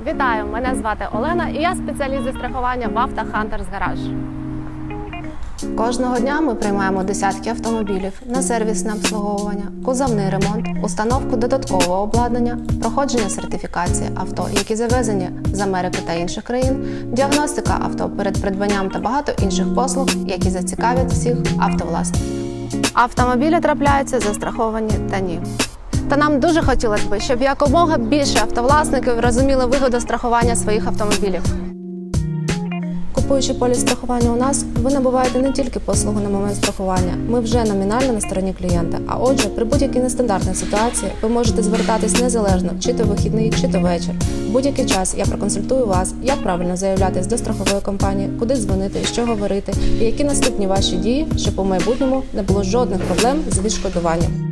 Вітаю! Мене звати Олена і я спеціаліст зі страхування в Авто Hunters Garage. Кожного дня ми приймаємо десятки автомобілів на сервісне обслуговування, кузовний ремонт, установку додаткового обладнання, проходження сертифікації авто, які завезені з Америки та інших країн, діагностика авто перед придбанням та багато інших послуг, які зацікавлять всіх автовласників. Автомобілі трапляються застраховані та ні. Та нам дуже хотілося б, щоб якомога більше автовласників розуміли вигоду страхування своїх автомобілів. Купуючи поліс страхування у нас, ви набуваєте не тільки послугу на момент страхування. Ми вже номінально на стороні клієнта. А отже, при будь-якій нестандартній ситуації ви можете звертатись незалежно, чи то вихідний, чи то вечір. Будь-який час я проконсультую вас, як правильно заявлятись до страхової компанії, куди дзвонити, що говорити, і які наступні ваші дії, щоб у майбутньому не було жодних проблем з відшкодуванням.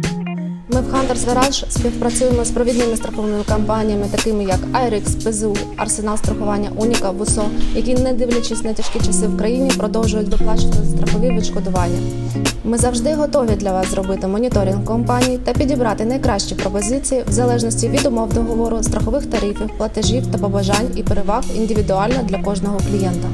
Hunters Garage співпрацюємо з провідними страховими компаніями, такими як IRX, ПЗУ, Арсенал страхування, Уніка, ВУСО, які, не дивлячись на тяжкі часи в країні, продовжують виплачувати страхові відшкодування. Ми завжди готові для вас зробити моніторинг компаній та підібрати найкращі пропозиції в залежності від умов договору, страхових тарифів, платежів та побажань і переваг індивідуально для кожного клієнта.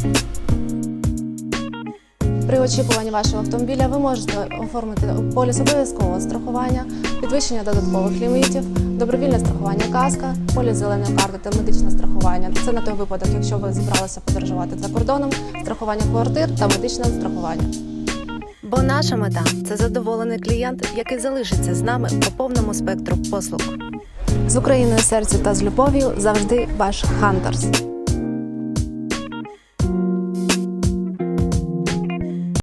При очікуванні вашого автомобіля ви можете оформити поліс обов'язкового страхування, підвищення додаткових лімітів, добровільне страхування каска, поліс зеленої карти та медичне страхування. Це на той випадок, якщо ви зібралися подорожувати за кордоном, страхування квартир та медичне страхування. Бо наша мета це задоволений клієнт, який залишиться з нами по повному спектру послуг. З Україною в серці та з любов'ю завжди ваш Хантерс.